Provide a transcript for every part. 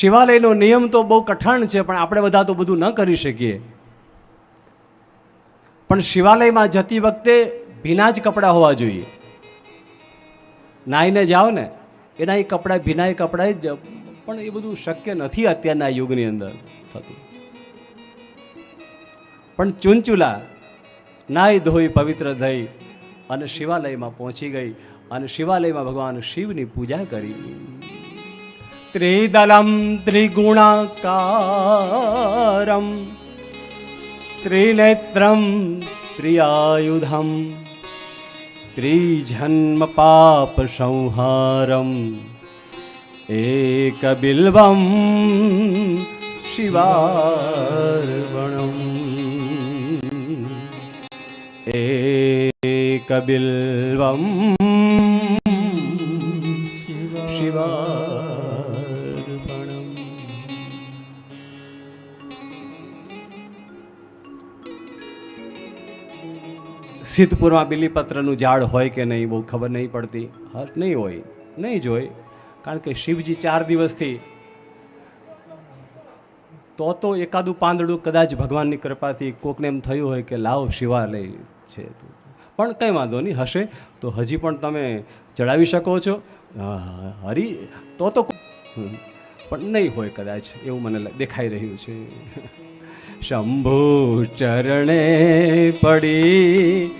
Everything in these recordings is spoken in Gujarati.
શિવાલયનો નિયમ તો બહુ કઠણ છે, પણ આપણે બધા તો બધું ન કરી શકીએ. પણ શિવાલયમાં જતી વખતે ભીના જ કપડાં હોવા જોઈએ. નાહીને જાઓ ને, એના એ કપડાં, ભીના એ કપડાં જ, પણ એ બધું શક્ય નથી અત્યારના યુગની અંદર થતું. પણ ચૂંચુલા, નાહી ધોઈ, પવિત્ર થઈ અને શિવાલયમાં પહોંચી ગઈ અને શિવાલયમાં ભગવાન શિવની પૂજા કરી. ત્રિદલમ त्रिगुणाकारं ત્રિનેત્રમ ત્રિયાયુધમ ત્રિજન્મ પાપ સંહારમ એકબિલ્વમ સિદ્ધપુરમાં બિલીપત્રનું ઝાડ હોય કે નહીં, બહુ ખબર નહીં પડતી. નહીં હોય. નહીં જ હોય. કારણ કે શિવજી ચાર દિવસથી તો તો એકાદું પાંદડું કદાચ ભગવાનની કૃપાથી કોકને એમ થયું હોય કે લાવ શિવાલય છે. પણ કંઈ વાંધો નહીં, હશે. તો હજી પણ તમે ચડાવી શકો છો. હરી, તો તો પણ નહીં હોય કદાચ, એવું મને દેખાઈ રહ્યું છે. શંભુ ચરણે પડી.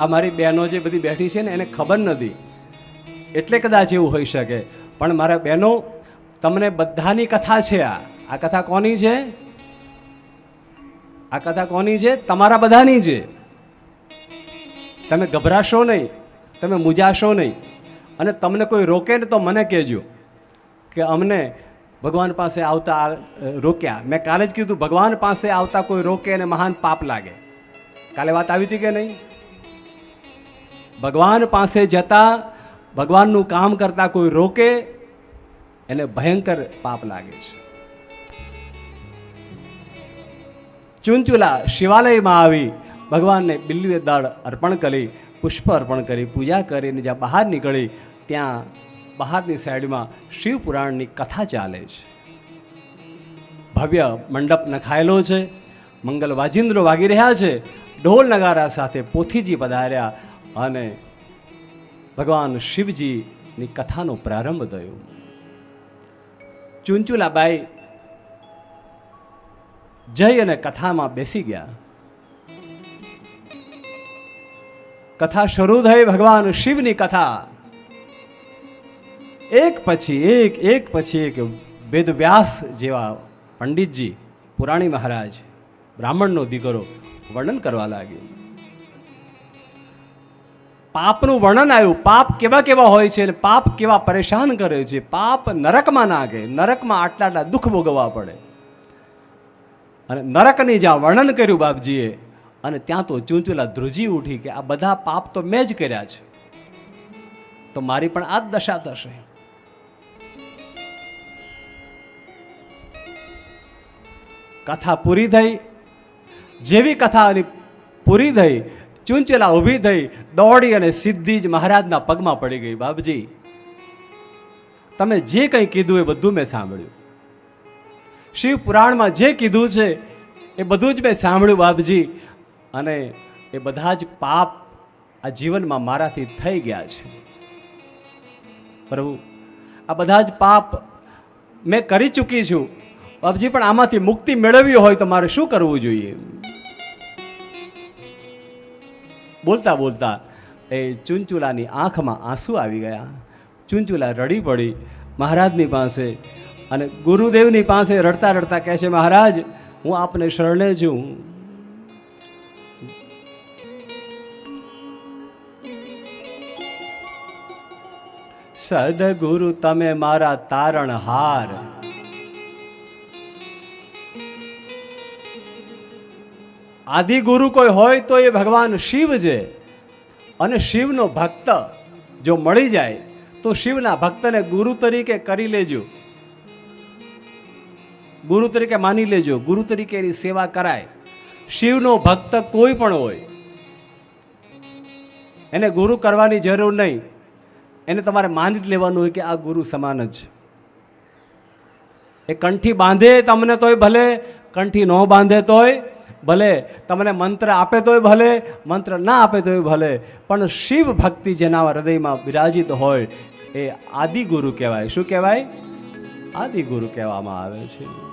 આ મારી બહેનો જે બધી બેઠી છે ને, એને ખબર નથી. એટલે કદાચ એવું હોઈ શકે. પણ મારા બહેનો, તમને બધાની કથા છે આ. આ કથા કોની છે? આ કથા કોની છે? તમારા બધાની છે. તમે ગભરાશો નહીં. તમે મૂજાશો નહીં. અને તમને કોઈ રોકે ને તો મને કહેજો કે અમને ભગવાન પાસે આવતા રોક્યા. મેં કાલે જ કીધું, ભગવાન પાસે આવતા કોઈ રોકે અને મહાન પાપ લાગે. કાલે વાત આવી હતી કે નહીં? ભગવાન પાસે જતા, ભગવાનનું કામ કરતા કોઈ રોકે, એને ભયંકર પાપ લાગે છે. ચુંચુલા શિવાલયમાં આવી, ભગવાનને બિલ્લી દળ અર્પણ કરી, પુષ્પ અર્પણ કરી, પૂજા કરીને જ્યાં બહાર નીકળી, ત્યાં બહારની સાઈડમાં શિવ પુરાણની કથા ચાલે છે. ભવ્ય મંડપ નખાયેલો છે. મંગલ વાજિંદ્રો વાગી રહ્યા છે. ઢોલ નગારા સાથે પોથીજી પધાર્યા અને ભગવાન શિવજીની કથાનો પ્રારંભ થયો. ચુંચુલાબાઈ જઈ અને કથામાં બેસી ગયા. કથા શરૂ થઈ ભગવાન શિવની કથા. એક પછી એક એક પછી એક વેદવ્યાસ જેવા પંડિતજી, પુરાણી મહારાજ, બ્રાહ્મણનો દીકરો વર્ણન કરવા લાગ્યો. પાપનું વર્ણન આવ્યું. પાપ કેવા કેવા હોય છે અને પાપ કેવા પરેશાન કરે છે. પાપ નરકમાં નાગે નરકમાં આટલા આટલા દુઃખ ભોગવવા પડે. અને નરકની જ્યાં વર્ણન કર્યું બાપજીએ, અને ત્યાં તો ચૂંચુલા ધ્રુજી ઉઠી કે આ બધા પાપ તો મેં જ કર્યા છે. તો મારી પણ આ જ દશા થશે. કથા પૂરી થઈ, જેવી કથાની પૂરી થઈ, ચૂંચેલા ઊભી થઈ, દોડી અને સીધી જ મહારાજના પગમાં પડી ગઈ, બાપજી. તમે જે કંઈ કીધું એ બધું મેં સાંભળ્યું. શિવ પુરાણમાં જે કીધું છે એ બધું જ મેં સાંભળ્યું, બાપજી. અને એ બધા જ પાપ આ જીવનમાં મારાથી થઈ ગયા છે. પ્રભુ, આ બધા જ પાપ મેં કરી ચૂકી છું. બાપજી, પણ આમાંથી મુક્તિ મેળવવી હોય તો મારે શું કરવું જોઈએ? બોલતા બોલતા એ ચુંચુલાની આંખમાં આંસુ આવી ગયા. ચુંચુલા રડી પડી મહારાજની પાસે અને ગુરુદેવની પાસે રડતા રડતા કહે છે, મહારાજ, હું આપને શરણે છું. સદગુરુ, તમે મારા તારણહાર. આદિ ગુરુ કોઈ હોય તો એ ભગવાન શિવ છે. અને શિવનો ભક્ત જો મળી જાય, તો શિવના ભક્તને ગુરુ તરીકે કરી લેજો. ગુરુ તરીકે માની લેજો, ગુરુ તરીકે એની સેવા કરાય. શિવનો ભક્ત કોઈ પણ હોય, એને ગુરુ કરવાની જરૂર નહીં. એને તમારે માની જ લેવાનું હોય કે આ ગુરુ સમાન જ એ કંઠી બાંધે તમને તોય ભલે, કંઠી ન બાંધે તોય ભલે તમને મંત્ર આપે તોય ભલે, મંત્ર ના આપે તોય ભલે, પણ શિવ ભક્તિ જેના હૃદયમાં બિરાજિત હોય એ આદિગુરુ કહેવાય. શું કહેવાય? આદિગુરુ કહેવામાં આવે છે.